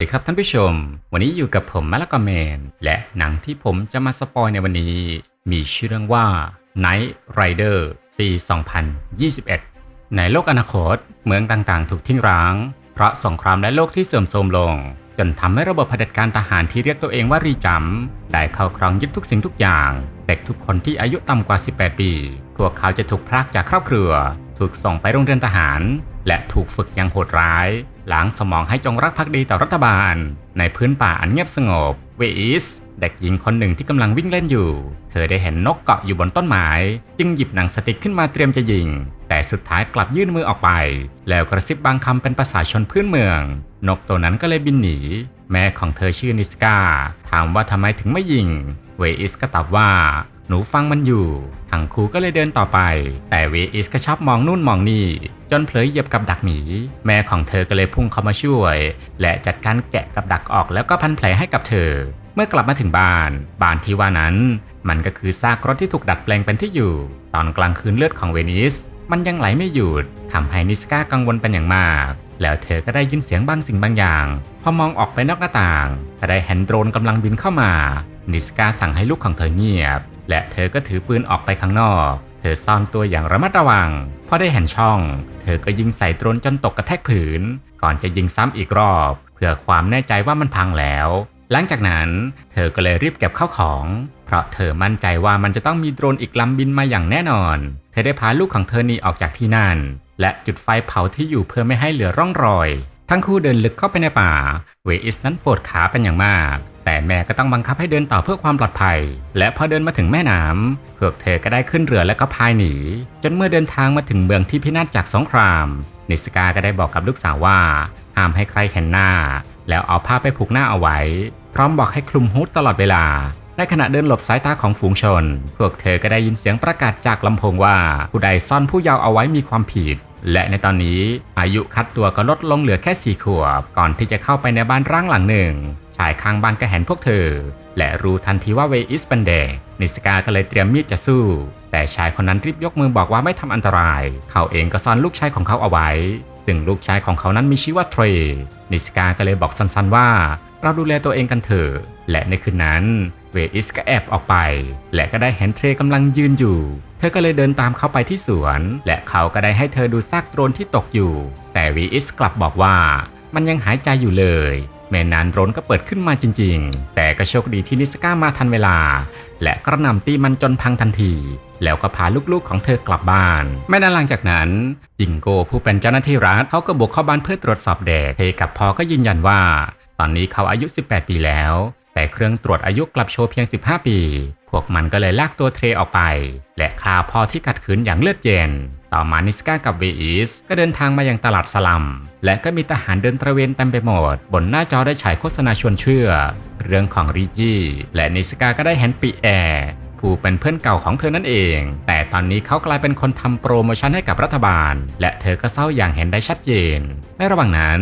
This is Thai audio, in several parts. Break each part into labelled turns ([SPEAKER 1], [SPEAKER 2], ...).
[SPEAKER 1] สวัสดีครับท่านผู้ชม วันนี้อยู่กับผมมะละกอแมน และหนังที่ผมจะมาสปอยในวันนี้ มีชื่อเรื่องว่า Night Rider ปี 2021 ในโลกอนาคต เมืองต่างๆ ถูกทิ้งร้าง เพราะสงครามและโลกที่เสื่อมโทรมลง จนทำให้ระบบเผด็จการทหารที่เรียกตัวเองว่ารีจัมได้เข้าครองยึดทุกสิ่งทุกอย่าง เด็กทุกคนที่อายุต่ำกว่า 18 ปี พวกเขาจะถูกพรากจากครอบครัว ถูกส่งไปโรงเรียนทหาร และถูกฝึกอย่างโหดร้าย ล้างสมองให้จงรักภักดีต่อรัฐบาล ในพื้นป่าอันเงียบสงบ เวอิสเด็กหญิงคนหนึ่งที่กำลังวิ่งเล่นอยู่ เธอได้เห็นนกเกาะอยู่บนต้นไม้จึงหยิบหนังสติ๊กขึ้นมาเตรียมจะยิง แต่สุดท้ายกลับยื่นมือออกไป แล้วกระซิบบางคำเป็นภาษาชนพื้นเมือง นกตัวนั้นก็เลยบินหนี แม่ของเธอชื่อนิสกาถามว่าทำไมถึงไม่ยิง เวอิสก็ตอบว่า หนูฟังมันอยู่ ทั้งคู่ก็เลยเดินต่อไป แต่เวอิสก็ชอบมองนู่นมองนี่ จนเผลอเหยียบกับดักหมี แม่ของเธอก็เลยพุ่งเข้ามาช่วย และจัดการแกะกับดักออกแล้วก็พันแผลให้กับเธอ เมื่อกลับมาถึงบ้าน บ้านที่ว่านั้น มันก็คือซากรถที่ถูกดัดแปลงเป็นที่อยู่ ตอนกลางคืนเลือดของเวนิส มันยังไหลไม่หยุดทำให้นิสกากังวลเป็นอย่างมาก แล้วเธอก็ได้ยินเสียงบางสิ่งบางอย่าง พอมองออกไปนอกหน้าต่างก็ได้เห็นโดรนกำลังบินเข้ามา นิสกาสั่งให้ลูกของเธอเงียบ และเธอก็ถือปืนออกไปข้างนอก เธอซ่อนตัวอย่างระมัดระวังพอได้เห็นช่อง เธอก็ยิงใส่โดรนจนตกกระแทกผืน ก่อนจะยิงซ้ำอีกรอบ เพื่อความแน่ใจว่ามันพังแล้ว หลังจากนั้น เธอก็เลยรีบเก็บข้าวของ เพราะเธอมั่นใจว่ามันจะต้องมีโดรนอีกลำบินมาอย่างแน่นอน เธอได้พาลูกของเธอหนีออกจากที่นั่น และจุดไฟเผาที่อยู่เพื่อไม่ให้เหลือร่องรอย ทั้งคู่เดินลึกเข้าไปในป่า เวอิสนั้นปวดขาเป็นอย่างมาก แต่แม่ก็ต้องบังคับให้เดินต่อเพื่อความปลอดภัย และพอเดินมาถึงแม่น้ำพวกเธอก็ได้ขึ้นเรือและก็พายหนี จนเมื่อเดินทางมาถึงเมืองที่พินาศจากสงคราม นิสกาก็ได้บอกกับลูกสาวว่าห้ามให้ใครเห็นหน้า แล้วเอาผ้าไปผูกหน้าเอาไว้ พร้อมบอกให้คลุมฮูดตลอดเวลาในขณะเดินหลบสายตาของฝูงชน พวกเธอก็ได้ยินเสียงประกาศจากลำโพงว่า ผู้ใดซ่อนผู้เยาวเอาไว้มีความผิด และในตอนนี้อายุคัดตัวก็ลดลงเหลือแค่สี่ขวบ ก่อนที่จะเข้าไปในบ้านร้างหลังหนึ่ง ชายข้างบ้านก็เห็นพวกเธอ และรู้ทันทีว่าเวอิสเป็นเด็กนิสกาก็เลยเตรียมมีดจะสู้ แต่ชายคนนั้นรีบยกมือบอกว่าไม่ทำอันตราย เขาเองก็ซ่อนลูกชายของเขาเอาไว้ ซึ่งลูกชายของเขานั้นมีชื่อว่าเทรนิสกาก็เลยบอกสั้นๆว่า เราดูแลตัวเองกันเถอะและในคืนนั้นเวอิสก็แอบออกไป และก็ได้เห็นเทรกำลังยืนอยู่ เธอก็เลยเดินตามเขาไปที่สวน และเขาก็ได้ให้เธอดูซากโดรนที่ตกอยู่ แต่เวอิสกลับบอกว่า มันยังหายใจอยู่เลยแม่นานโดรนก็เปิดขึ้นมาจริง ๆ แต่ก็โชคดีที่นิสก้ามาทันเวลา และกระหน่ำตีมันจนพังทันที แล้วก็พาลูกๆของเธอกลับบ้าน ไม่นานหลังจากนั้นจิงโกผู้เป็นเจ้าหน้าที่รัฐเขาก็บุกเข้าบ้านเพื่อตรวจสอบเด็กเทกับพอก็ยืนยันว่า ตอนนี้เขาอายุ 18 ปีแล้ว แต่เครื่องตรวจอายุกลับโชว์เพียง 15 ปี พวกมันก็เลยลากตัวเทรออกไป และฆ่าพ่อที่ขัดขืนอย่างเลือดเย็น ต่อมานิสกากับเวอิสก็เดินทางมายังตลาดสลัม และก็มีทหารเดินตระเวนเต็มไปหมด บนหน้าจอได้ฉายโฆษณาชวนเชื่อ เรื่องของริจีและนิสกาก็ได้เห็นปีแอร์ผู้เป็นเพื่อนเก่าของเธอนั่นเอง แต่ตอนนี้เขากลายเป็นคนทำโปรโมชั่นให้กับรัฐบาล และเธอก็เศร้าอย่างเห็นได้ชัดเจน ในระหว่างนั้น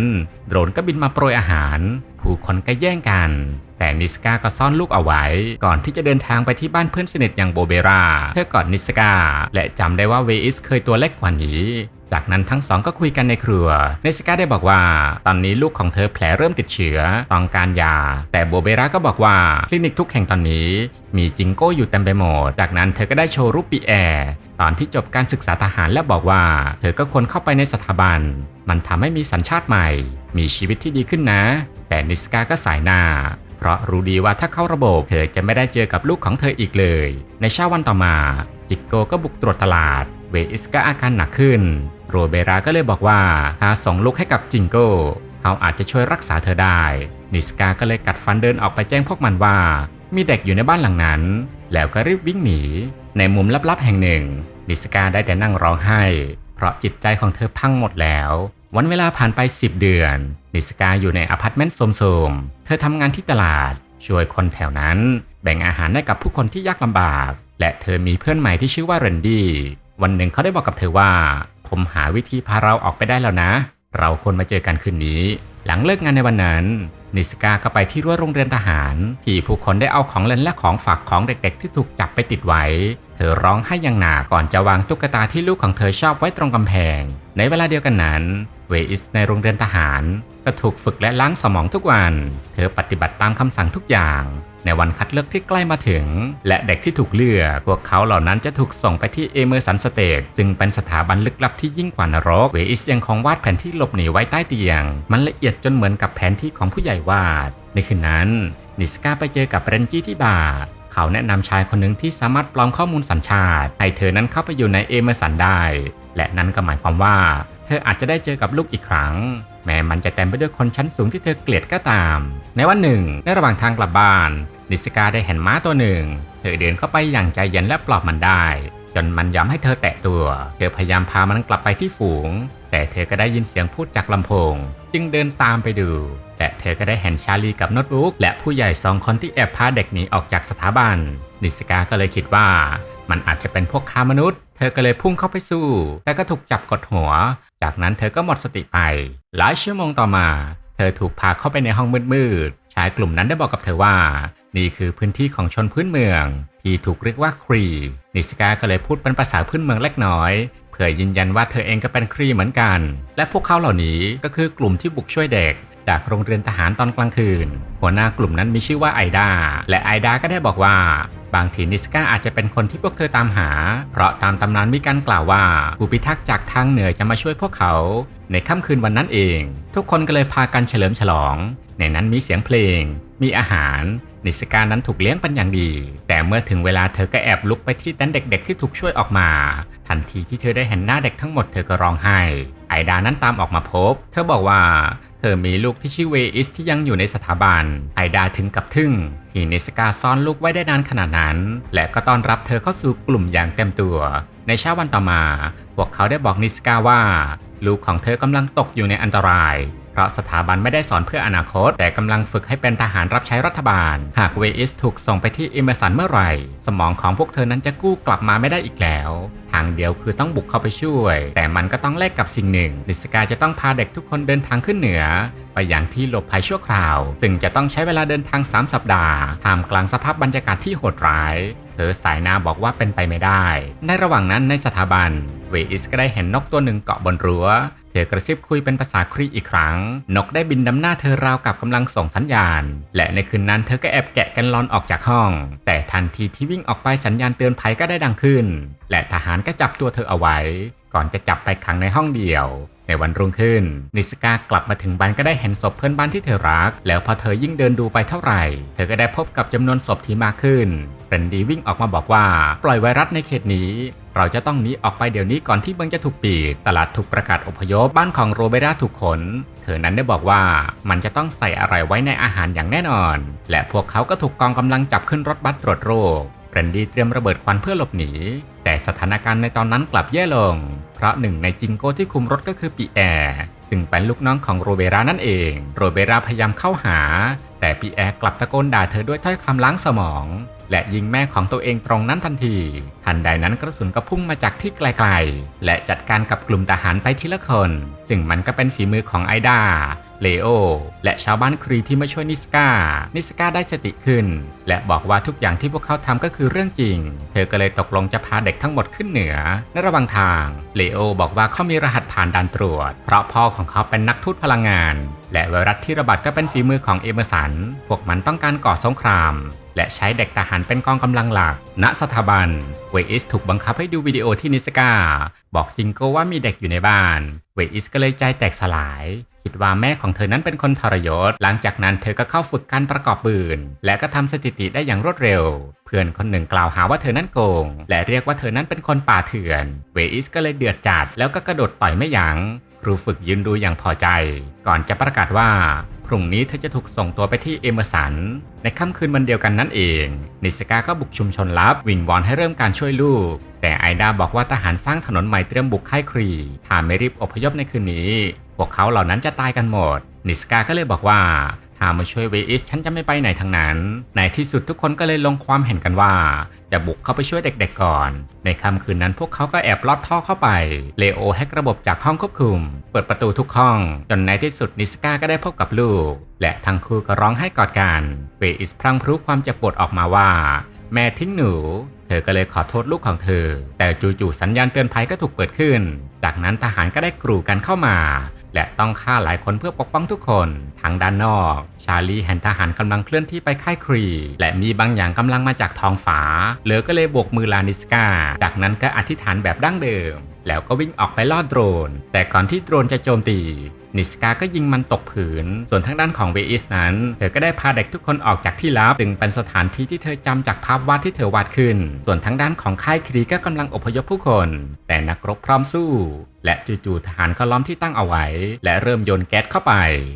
[SPEAKER 1] โดรนก็บินมาโปรยอาหาร ผู้คนก็แย่งกัน แต่นิสกาก็ซ่อนลูกเอาไว้ ก่อนที่จะเดินทางไปที่บ้านเพื่อนสนิทอย่างโบเบราเธอกอดนิสกา และจำได้ว่าเวอิสเคยตัวเล็กกว่านี้จากนั้นทั้งสองก็คุยกันในครัวนิสกาได้บอกว่า ตอนนี้ลูกของเธอแผลเริ่มติดเชื้อต้องการยา แต่โบเบราก็บอกว่า คลินิกทุกแห่งตอนนี้ มีจิงโก้อยู่เต็มไปหมด จากนั้นเธอก็ได้โชว์รูปปีแอร์ตอนที่จบการศึกษาทหารและบอกว่า เธอก็ควรเข้าไปในสถาบัน มันทำให้มีสัญชาติใหม่ มีชีวิตที่ดีขึ้นนะ แต่นิสกาก็สายหน้า เพราะรู้ดีว่าถ้าเข้าระบบเธอจะไม่ได้เจอกับลูกของเธออีกเลย ในเช้าวันต่อมา จิกโกก็บุกตรวจตลาด เวอิสก็อาการหนักขึ้น โรเบราก็เลยบอกว่าถ้าส่งลูกให้กับจิงโก้ เขาอาจจะช่วยรักษาเธอได้ นิสกาก็เลยกัดฟันเดินออกไปแจ้งพวกมันว่า มีเด็กอยู่ในบ้านหลังนั้น แล้วก็รีบวิ่งหนี ในมุมลับๆแห่งหนึ่ง นิสกาได้แต่นั่งร้องไห้ เพราะจิตใจของเธอพังหมดแล้ว วันเวลาผ่านไป 10 เดือน นิสกาอยู่ในอพาร์ตเมนต์โสมๆ เธอทำงานที่ตลาด ช่วยคนแถวนั้น แบ่งอาหารให้กับผู้คนที่ยากลำบาก และเธอมีเพื่อนใหม่ที่ชื่อว่าเรนดี้ วันหนึ่งเขาได้บอกกับเธอว่า ผมหาวิธีพาเราออกไปได้แล้วนะ เราควรมาเจอกันคืนนี้ หลังเลิกงานในวันนั้น นิสกาก็ไปที่รั้วโรงเรียนทหาร ที่ผู้คนได้เอาของเล่นและของฝากของเด็กๆ ที่ถูกจับไปติดไว้ เธอร้องไห้อย่างหนาก่อนจะวางตุ๊กตาที่ลูกของเธอชอบไว้ตรงกำแพง ในเวลาเดียวกันนั้น เวอิสในโรงเรียนทหารก็ถูกฝึกและล้างสมองทุกวัน เธอปฏิบัติตามคำสั่งทุกอย่าง ในวันคัดเลือกที่ใกล้มาถึง และเด็กที่ถูกเลือก พวกเขาเหล่านั้นจะถูกส่งไปที่เอเมอร์สันสเตทซึ่งเป็นสถาบันลึกลับที่ยิ่งกว่านรก เวอิสยังคงวาดแผนที่หลบหนีไว้ใต้เตียง มันละเอียดจนเหมือนกับแผนที่ของผู้ใหญ่วาด ในคืนนั้นนิสกาไปเจอกับเรนจี้ที่บาร์เขาแนะนำชายคนหนึ่งที่สามารถปลอมข้อมูลสัญชาติ ให้เธอนั้นเข้าไปอยู่ในเอเมอร์สันได้ และนั่นก็หมายความว่า เธออาจจะได้เจอกับลูกอีกครั้ง แม้มันจะเต็มไปด้วยคนชั้นสูงที่เธอเกลียดก็ตาม ในวันหนึ่ง ในระหว่างทางกลับบ้าน นิสกาได้เห็นม้าตัวหนึ่ง เธอเดินเข้าไปอย่างใจเย็นและปลอบมันได้ จนมันยอมให้เธอแตะตัว เธอพยายามพามันกลับไปที่ฝูง แต่เธอก็ได้ยินเสียงพูดจากลำโพง จึงเดินตามไปดูแต่เธอก็ได้เห็นชาลีกับโน้ตบุ๊กและผู้ใหญ่สองคนที่แอบพาเด็กหนีออกจากสถาบัน นิสกาก็เลยคิดว่า มันอาจจะเป็นพวกค้ามนุษย์ เธอก็เลยพุ่งเข้าไปสู้ แต่ก็ถูกจับกดหัว จากนั้นเธอก็หมดสติไป หลายชั่วโมงต่อมา เธอถูกพาเข้าไปในห้องมืดๆ ชายกลุ่มนั้นได้บอกกับเธอว่า นี่คือพื้นที่ของชนพื้นเมือง ที่ถูกเรียกว่าครี นิสกาก็เลยพูดเป็นภาษาพื้นเมืองเล็กน้อยเพื่อยืนยันว่าเธอเองก็เป็นครีเหมือนกัน และพวกเขาเหล่านี้ก็คือกลุ่มที่บุกช่วยเด็กจากโรงเรียนทหารตอนกลางคืน หัวหน้ากลุ่มนั้นมีชื่อว่าไอดา และไอดาก็ได้บอกว่า บางทีนิสกาอาจจะเป็นคนที่พวกเธอตามหา เพราะตามตำนานมีการกล่าวว่าผู้พิทักษ์จากทางเหนือจะมาช่วยพวกเขา ในค่ำคืนวันนั้นเอง ทุกคนก็เลยพากันเฉลิมฉลอง ในนั้นมีเสียงเพลง มีอาหาร นิสกานั้นถูกเลี้ยงเป็นอย่างดี แต่เมื่อถึงเวลาเธอก็แอบลุกไปที่เต็นท์เด็ก ๆ ที่ถูกช่วยออกมา ทันทีที่เธอได้เห็นหน้าเด็กทั้งหมดเธอก็ร้องไห้ ไอดานั้นตามออกมาพบ เธอบอกว่า เธอมีลูกที่ชื่อเวอิสที่ยังอยู่ในสถาบัน ไอดาถึงกับทึ่งที่นิสกาซ่อนลูกไว้ได้นานขนาดนั้น และก็ต้อนรับเธอเข้าสู่กลุ่มอย่างเต็มตัว ในเช้าวันต่อมา พวกเขาได้บอกนิสกาว่า ลูกของเธอกำลังตกอยู่ในอันตราย เพราะสถาบันไม่ได้สอนเพื่ออนาคต แต่กำลังฝึกให้เป็นทหารรับใช้รัฐบาล หากเวอิสถูกส่งไปที่อิมเมสันเมื่อไหร่ สมองของพวกเธอนั้นจะกู้กลับมาไม่ได้อีกแล้ว ทางเดียวคือต้องบุกเข้าไปช่วย แต่มันก็ต้องแลกกับสิ่งหนึ่งนิสกาจะต้องพาเด็กทุกคนเดินทางขึ้นเหนือ ไปอย่างที่หลบภัยชั่วคราว ซึ่งจะต้องใช้เวลาเดินทาง 3 สัปดาห์ท่ามกลางสภาพบรรยากาศที่โหดร้าย เธอสายน้าบอกว่าเป็นไปไม่ได้ ในระหว่างนั้นในสถาบัน เวอิสก็ได้เห็นนกตัวหนึ่งเกาะบนรั้ว เธอกระซิบคุยเป็นภาษาครีอีกครั้ง นกได้บินดำหน้าเธอราวกับกำลังส่งสัญญาณ และในคืนนั้นเธอก็แอบแกะกันลอนออกจากห้อง แต่ทันทีที่วิ่งออกไปสัญญาณเตือนภัยก็ได้ดังขึ้น และทหารก็จับตัวเธอเอาไว้ ก่อนจะจับไปขังในห้องเดียว ในวันรุ่งขึ้น นิสกากลับมาถึงบ้านก็ได้เห็นศพเพื่อนบ้านที่เธอรัก แล้วพอเธอยิ่งเดินดูไปเท่าไหร่ เธอก็ได้พบกับจำนวนศพที่มากขึ้นเรนดีวิ่งออกมาบอกว่า ปล่อยไวรัสในเขตนี้ เราจะต้องหนีออกไปเดี๋ยวนี้ก่อนที่เมืองจะถูกปิด ตลาดถูกประกาศอพยพบ้านของโรเบราถูกขน เธอนั้นได้บอกว่ามันจะต้องใส่อะไรไว้ในอาหารอย่างแน่นอน และพวกเขาก็ถูกกองกำลังจับขึ้นรถบัสตรวจโรคเรนดีเตรียมระเบิดควันเพื่อหลบหนี แต่สถานการณ์ในตอนนั้นกลับแย่ลง เพราะหนึ่งในจิงโก้ที่คุมรถก็คือปีแอร์ซึ่งเป็นลูกน้องของโรเบรานั่นเอง โรเบราพยายามเข้าหา แต่ปีแอร์กลับตะโกนด่าเธอด้วยถ้อยคำล้างสมอง และยิงแม่ของตัวเองตรงนั้นทันที ทันใดนั้นกระสุนก็พุ่งมาจากที่ไกลๆ และจัดการกับกลุ่มทหารไปทีละคน ซึ่งมันก็เป็นฝีมือของไอดา เลโอ และชาวบ้านครีที่มาช่วยนิสกา นิสกาได้สติขึ้น และบอกว่าทุกอย่างที่พวกเขาทำก็คือเรื่องจริง เธอก็เลยตกลงจะพาเด็กทั้งหมดขึ้นเหนือ ในระหว่างทาง เลโอบอกว่าเขามีรหัสผ่านด่านตรวจ เพราะพ่อของเขาเป็นนักทูตพลังงาน และไวรัสที่ระบาดก็เป็นฝีมือของเอเมอร์สัน พวกมันต้องการก่อสงครามและใช้เด็กทหารเป็นกองกำลังหลัก ณ สถาบัน เวอิสถูกบังคับให้ดูวิดีโอที่นิสกา บอกจิงโกว่ามีเด็กอยู่ในบ้าน เวอิสก็เลยใจแตกสลาย คิดว่าแม่ของเธอนั้นเป็นคนทรยศ หลังจากนั้นเธอก็เข้าฝึกการประกอบปืน และก็ทำสถิติได้อย่างรวดเร็ว เพื่อนคนหนึ่งกล่าวหาว่าเธอนั้นโกง และเรียกว่าเธอนั้นเป็นคนป่าเถื่อน เวอิสก็เลยเดือดจัด แล้วก็กระโดดต่อยไม่ยัง้งครูฝึกยืนดูอย่างพอใจ ก่อนจะประกาศว่าพรุ่งนี้เธอจะถูกส่งตัวไปที่เอเมอร์สัน ในค่ำคืนวันเดียวกันนั่นเอง นิสกาก็บุกชุมชนลับวิงวอนให้เริ่มการช่วยลูก แต่ไอดาบอกว่าทหารสร้างถนนใหม่เตรียมบุกค่ายครี ถ้าไม่รีบอพยพในคืนนี้ พวกเขาเหล่านั้นจะตายกันหมด นิสกาก็เลยบอกว่า ถ้ามาช่วยเวอิสฉันจะไม่ไปไหนทั้งนั้น ในที่สุดทุกคนก็เลยลงความเห็นกันว่า จะบุกเข้าไปช่วยเด็กๆก่อน ในค่ำคืนนั้นพวกเขาก็แอบลอดท่อเข้าไป เลโอแฮกระบบจากห้องควบคุม เปิดประตูทุกห้อง จนในที่สุดนิสกาก็ได้พบกับลูก และทั้งคู่ก็ร้องให้กอดกัน เวอิสพลังพรุความเจ็บปวดออกมาว่า แม่ทิ้งหนูเธอก็เลยขอโทษลูกของเธอ แต่จู่ๆสัญญาณเตือนภัยก็ถูกเปิดขึ้น จากนั้นทหารก็ได้กรูกันเข้ามา และต้องฆ่าหลายคนเพื่อปกป้องทุกคนทั้งด้านนอก ชาลีเห็นทหารกำลังเคลื่อนที่ไปค่ายครี และมีบางอย่างกำลังมาจากท้องฟ้าเลอก็เลยโบกมือลานิสกา จากนั้นก็อธิษฐานแบบดั้งเดิม แล้วก็วิ่งออกไปล่อโดรน แต่ก่อนที่โดรนจะโจมตี นิสกาก็ยิงมันตกผืน ส่วนทางด้านของเวอิสนั้น เธอก็ได้พาเด็กทุกคนออกจากที่ลับซึ่งเป็นสถานที่ที่เธอจำจากภาพวาดที่เธอวาดขึ้น ส่วนทางด้านของค่ายครีก็กำลังอพยพผู้คน แต่นักรบพร้อมสู้ และจู่ๆทหารก็ล้อมที่ตั้งเอาไว้ และเริ่มโยนแก๊สเข้าไป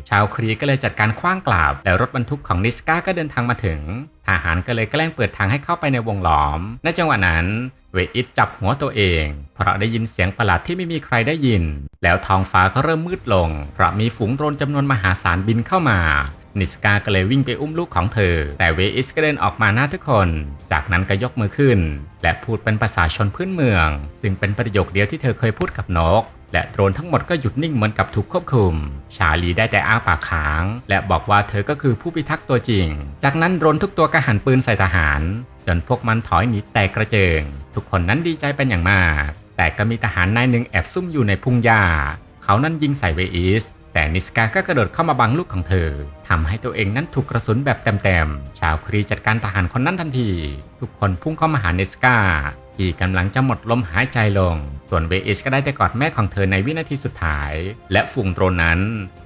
[SPEAKER 1] ชาวครีก็เลยจัดการคว้างกลับ แล้วรถบรรทุกของนิสกาก็เดินทางมาถึง ทหารก็เลยแกล้งเปิดทางให้เข้าไปในวงล้อม ในจังหวะนั้น เวอิสจับหัวตัวเอง เพราะได้ยินเสียงประหลาดที่ไม่มีใครได้ยิน แล้วท้องฟ้าก็เริ่มมืดลง เพราะมีฝูงโดรนจำนวนมหาศาลบินเข้ามา นิสกาก็เลยวิ่งไปอุ้มลูกของเธอ แต่เวอิสก็เดินออกมาหน้าทุกคน จากนั้นก็ยกมือขึ้น และพูดเป็นภาษาชนพื้นเมือง ซึ่งเป็นประโยคเดียวที่เธอเคยพูดกับนกและโดรนทั้งหมดก็หยุดนิ่งเหมือนกับถูกควบคุม ชาลีได้แต่อ้าปากค้าง และบอกว่าเธอก็คือผู้พิทักษ์ตัวจริง จากนั้นโดรนทุกตัวก็หันปืนใส่ทหาร จนพวกมันถอยหนีแตกกระเจิง ทุกคนนั้นดีใจเป็นอย่างมาก แต่ก็มีทหารนายหนึ่งแอบซุ่มอยู่ในพุ่งหญ้า เขานั้นยิงใส่เวอิส แต่นิสกาก็กระโดดเข้ามาบังลูกของเธอทำให้ตัวเองนั้นถูกกระสุนแบบเต็มๆ ชาวครีจัดการทหารคนนั้นทันที ทุกคนพุ่งเข้ามาหานิสกาที่กำลังจะหมดลมหายใจลง ส่วนเวอิสก็ได้แต่กอดแม่ของเธอในวินาทีสุดท้าย และฝูงโดรนนั้น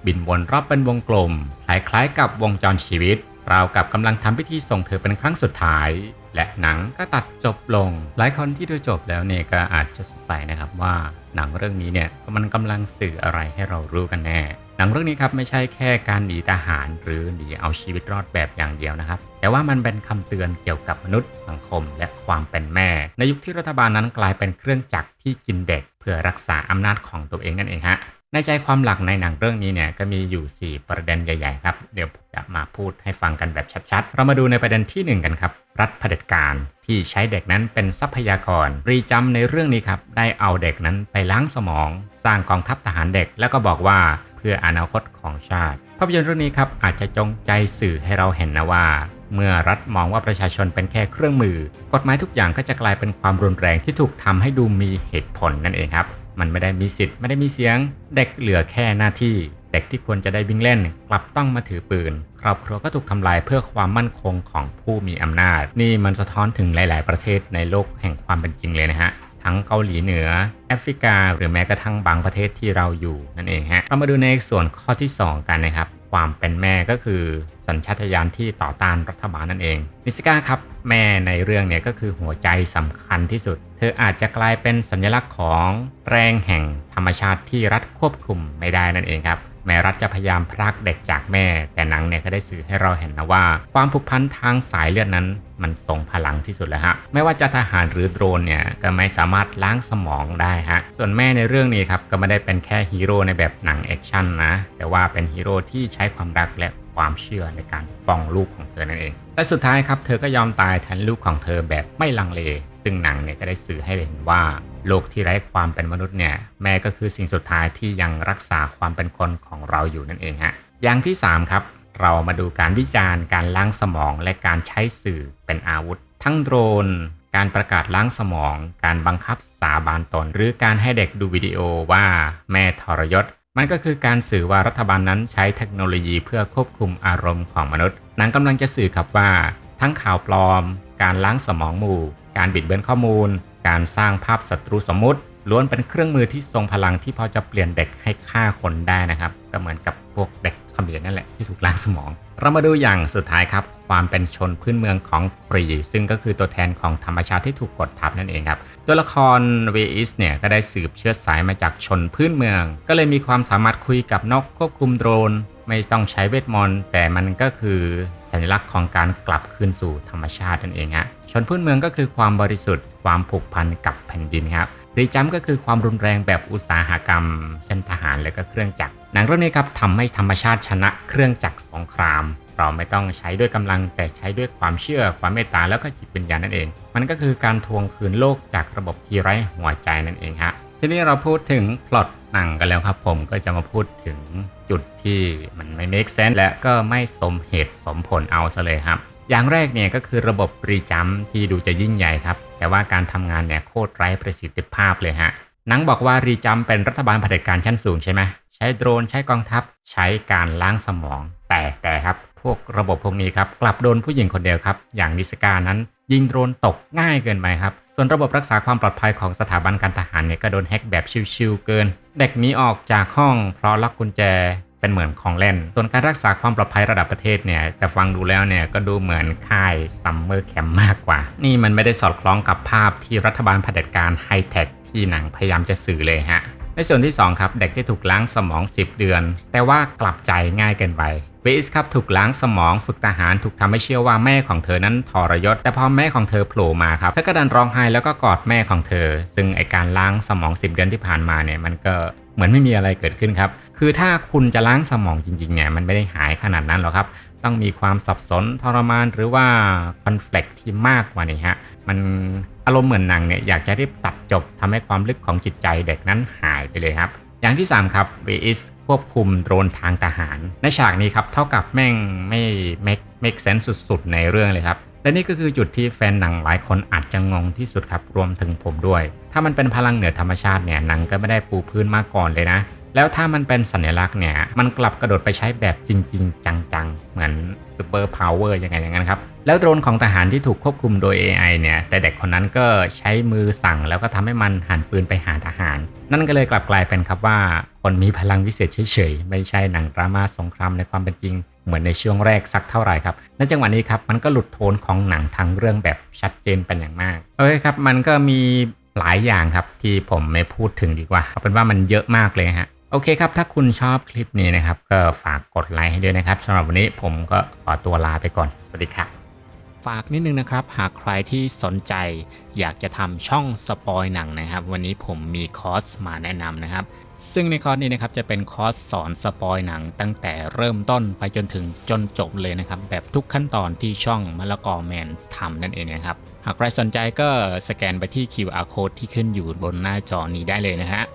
[SPEAKER 1] บินวนรอบเป็นวงกลม คล้ายๆกับวงจรชีวิต ราวกับกำลังทำพิธีส่งเธอเป็นครั้งสุดท้าย และหนังก็ตัดจบลง หลายคนที่ดูจบแล้วเนี่ยก็อาจจะสงสัยนะครับว่าหนังเรื่องนี้เนี่ยมันกำลังสื่ออะไรให้เรารู้กันแน่ หนังเรื่องนี้ครับไม่ใช่แค่การหนีทหารหรือหนีเอาชีวิตรอดแบบอย่างเดียวนะครับ แต่ว่ามันเป็นคำเตือนเกี่ยวกับมนุษย์สังคมและความเป็นแม่ ในยุคที่รัฐบาลนั้นกลายเป็นเครื่องจักรที่กินเด็ก พื่อรักษาอำนาจของตัวเองนั่นเองฮะในใจความหลักในหนังเรื่องนี้เนี่ยก็มีอยู่ 4 ประเด็นใหญ่ๆครับเดี๋ยวผมจะมาพูดให้ฟังกันแบบชัดๆ เรามาดูในประเด็นที่ 1 กันครับ รัฐเผด็จการที่ใช้เด็กนั้นเป็นทรัพยากร รีจำในเรื่องนี้ครับได้เอาเด็กนั้นไปล้างสมอง สร้างกองทัพทหารเด็ก แล้วก็บอกว่าเพื่ออนาคตของชาติ ภาพยนตร์เรื่องนี้ครับอาจจะจงใจสื่อให้เราเห็นนะว่า เมื่อรัฐมองว่าประชาชนเป็นแค่เครื่องมือ กฎหมายทุกอย่างก็จะกลายเป็นความรุนแรงที่ถูกทำให้ดูมีเหตุผลนั่นเองครับ มันไม่ได้มีสิทธิ์ไม่ได้มีเสียง เด็กเหลือแค่หน้าที่ เด็กที่ควรจะได้วิ่งเล่น กลับต้องมาถือปืน ครอบครัวก็ถูกทำลายเพื่อความมั่นคงของผู้มีอำนาจ นี่มันสะท้อนถึงหลาย ๆ ประเทศในโลกแห่งความเป็นจริงเลยนะฮะทั้งเกาหลีเหนือ แอฟริกา หรือแม้กระทั่งบางประเทศที่เราอยู่นั่นเองฮะ เรามาดูในส่วนข้อที่ 2 กันนะครับ ความเป็นแม่ก็คือสัญชาตญาณที่ต่อต้านรัฐบาลนั่นเอง นิสกาครับ แม่ในเรื่องเนี่ยก็คือหัวใจสำคัญที่สุด เธออาจจะกลายเป็นสัญลักษณ์ของแรงแห่งธรรมชาติที่รัฐควบคุมไม่ได้นั่นเองครับ แม้รัฐจะพยายามพรากเด็กจากแม่ แต่หนังเนี่ยก็ได้สื่อให้เราเห็นนะว่า ความผูกพันทางสายเลือดนั้น มันทรงพลังที่สุดแล้วฮะไม่ว่าจะทหารหรือโดรนเนี่ยก็ไม่สามารถล้างสมองได้ฮะส่วนแม่ในเรื่องนี้ครับก็ไม่ได้เป็นแค่ฮีโร่ในแบบหนังแอคชั่นนะแต่ว่าเป็นฮีโร่ที่ใช้ความรักและความเชื่อในการป้องลูกของเธอนั่นเองและสุดท้ายครับเธอก็ยอมตายแทนลูกของเธอแบบไม่ลังเล ซึ่งหนังเนี่ยก็ได้สื่อให้เห็นว่า โลกที่ไร้ความเป็นมนุษย์เนี่ยแม่ก็คือสิ่งสุดท้ายที่ยังรักษาความเป็นคนของเราอยู่นั่นเองฮะอย่างที่ 3 ครับ เรามาดูการวิจารณ์ การล้างสมอง และการใช้สื่อเป็นอาวุธ ทั้งโดรน การประกาศล้างสมอง การบังคับสาบานตน หรือการให้เด็กดูวิดีโอว่าแม่ทรยศ มันก็คือการสื่อว่ารัฐบาลนั้นใช้เทคโนโลยีเพื่อควบคุมอารมณ์ของมนุษย์หนังกำลังจะสื่อครับว่า ทั้งข่าวปลอม การล้างสมองหมู่ การบิดเบือนข้อมูล การสร้างภาพศัตรูสมมุติ ล้วนเป็นเครื่องมือที่ทรงพลังที่พอจะเปลี่ยนเด็กให้ฆ่าคนได้นะครับ ก็เหมือนกับพวกเด็กเขมรนั่นแหละที่ถูกล้างสมอง เรามาดูอย่างสุดท้ายครับ ความเป็นชนพื้นเมืองของครี ซึ่งก็คือตัวแทนของธรรมชาติที่ถูกกดทับนั่นเองครับ ตัวละครเวอิสเนี่ยก็ได้สืบเชื้อสายมาจากชนพื้นเมือง ก็เลยมีความสามารถคุยกับนกควบคุมโดรน ไม่ต้องใช้เวทมนต์แต่มันก็คือ สัญลักษณ์ของการกลับคืนสู่ธรรมชาตินั่นเองฮะชนพื้นเมืองก็คือความบริสุทธิ์ ความผูกพันกับแผ่นดินครับรีจัมก็คือความรุนแรงแบบอุตสาหกรรม เช่นทหารและก็เครื่องจักร หนังเรื่องนี้ครับทำให้ธรรมชาติชนะเครื่องจักรสงคราม เราไม่ต้องใช้ด้วยกำลังแต่ใช้ด้วยความเชื่อ ความเมตตาแล้วก็จิตวิญญาณนั่นเอง มันก็คือการทวงคืนโลกจากระบบที่ไร้หัวใจนั่นเองฮะทีนี้เราพูดถึงพล็อตหนังกันแล้วครับ ผมก็จะมาพูดถึงจุดที่มันไม่ make sense และก็ไม่สมเหตุสมผลเอาซะเลยครับ อย่างแรกเนี่ยก็คือระบบรีจัมที่ดูจะยิ่งใหญ่ครับ แต่ว่าการทำงานเนี่ยโคตรไร้ประสิทธิภาพเลยฮะหนังบอกว่ารีจัมเป็นรัฐบาลเผด็จการชั้นสูงใช่ไหมใช้โดรนใช้กองทัพใช้การล้างสมอง แต่แต่ครับพวกระบบพวกนี้ครับกลับโดนผู้หญิงคนเดียวครับ อย่างนิสกานั้น ยิงโดรนตกง่ายเกินไปครับ ส่วนระบบรักษาความปลอดภัยของสถาบันการทหารเนี่ยก็โดนแฮ็กแบบชิวๆเกิน เด็กหนี้ออกจากห้องเพราะล็อกกุญแจเป็นเหมือนของเล่น ส่วนการรักษาความปลอดภัยระดับประเทศเนี่ยแต่ฟังดูแล้วเนี่ยก็ดูเหมือนค่ายซัมเมอร์แคมป์มากกว่า นี่มันไม่ได้สอดคล้องกับภาพที่รัฐบาลเผด็จการไฮเทคที่หนังพยายามจะสื่อเลยฮะในส่วนที่ 2 ครับ เด็กที่ถูกล้างสมอง 10 เดือน แต่ว่ากลับใจง่ายเกินไป วสครับถูกล้างสมองฝึกทหารถูกทำให้เชื่อว่าแม่ของเธอนั้นทรยศ แต่พอแม่ของเธอโผล่มาครับเธอก็ดันร้องไห้แล้วก็กอดแม่ของเธอ ซึ่งไอการล้างสมอง 10 เดือนที่ผ่านมาเนี่ยมันก็เหมือนไม่มีอะไรเกิดขึ้นครับ คือถ้าคุณจะล้างสมองจริงๆเนี่ยมันไม่ได้หายขนาดนั้นหรอกครับ ต้องมีความสับสนทรมานหรือว่าคอน FLICT ที่มากกว่านี้ฮะ มันอารมณ์เหมือนหนังเนี่ยอยากจะรีบตัดจบทำให้ความลึกของจิตใจเด็กนั้นหายไปเลยครับ อย่างที่ 3 ครับ VS ควบคุมโดรนทางทหาร ในฉากนี้ครับ เท่ากับแม่งไม่ make make sense สุดๆ ในเรื่องเลยครับ และนี่ก็คือจุดที่แฟนหนังหลายคนอาจจะงงที่สุดครับ รวมถึงผมด้วย ถ้ามันเป็นพลังเหนือธรรมชาติเนี่ยหนังก็ไม่ได้ปูพื้นมาก่อนเลยนะ แล้วถ้ามันเป็นสัญลักษณ์เนี่ยมันกลับกระโดดไปใช้แบบจริง ๆ จัง ๆ เหมือนซูเปอร์พาวเวอร์ยังไงอย่างนั้นครับ แล้วโดรนของทหารที่ถูกควบคุมโดย AI เนี่ยแต่เด็กคนนั้นก็ใช้มือสั่งแล้วก็ทำให้มันหันปืนไปหาทหาร นั่นก็เลยกลับกลายเป็นครับว่า คนมีพลังวิเศษเฉยๆ ไม่ใช่หนังดราม่าสงครามในความเป็นจริงเหมือนในช่วงแรกสักเท่าไหร่ครับในจังหวะนี้ครับมันก็หลุดโทนของหนังทั้งเรื่องแบบชัดเจนเป็นอย่างมากโอเคครับมันก็มีหลายอย่างครับที่ผมไม่พูดถึงดีกว่าเอาเป็นว่ามันเยอะมากเลยฮะ โอเคครับ ถ้าคุณชอบคลิปนี้นะครับ ก็ฝากกดไลค์ให้ด้วยนะครับสำหรับวันนี้ผมก็ขอตัวลาไปก่อน สวัสดีครับฝากนิดนึงนะครับ หากใครที่สนใจ อยากจะทำช่องสปอยหนังนะครับ วันนี้ผมมีคอร์สมาแนะนำนะครับ ซึ่งในคอร์สนี้นะครับจะเป็นคอร์สสอนสปอยหนัง ตั้งแต่เริ่มต้นไปจนถึงจนจบเลยนะครับ แบบทุกขั้นตอนที่ช่องมะละกอแมนทำนั่นเองนะครับ หากใครสนใจก็สแกนไปที่ QR code ที่ขึ้นอยู่บนหน้าจอนี้ได้เลยนะฮะ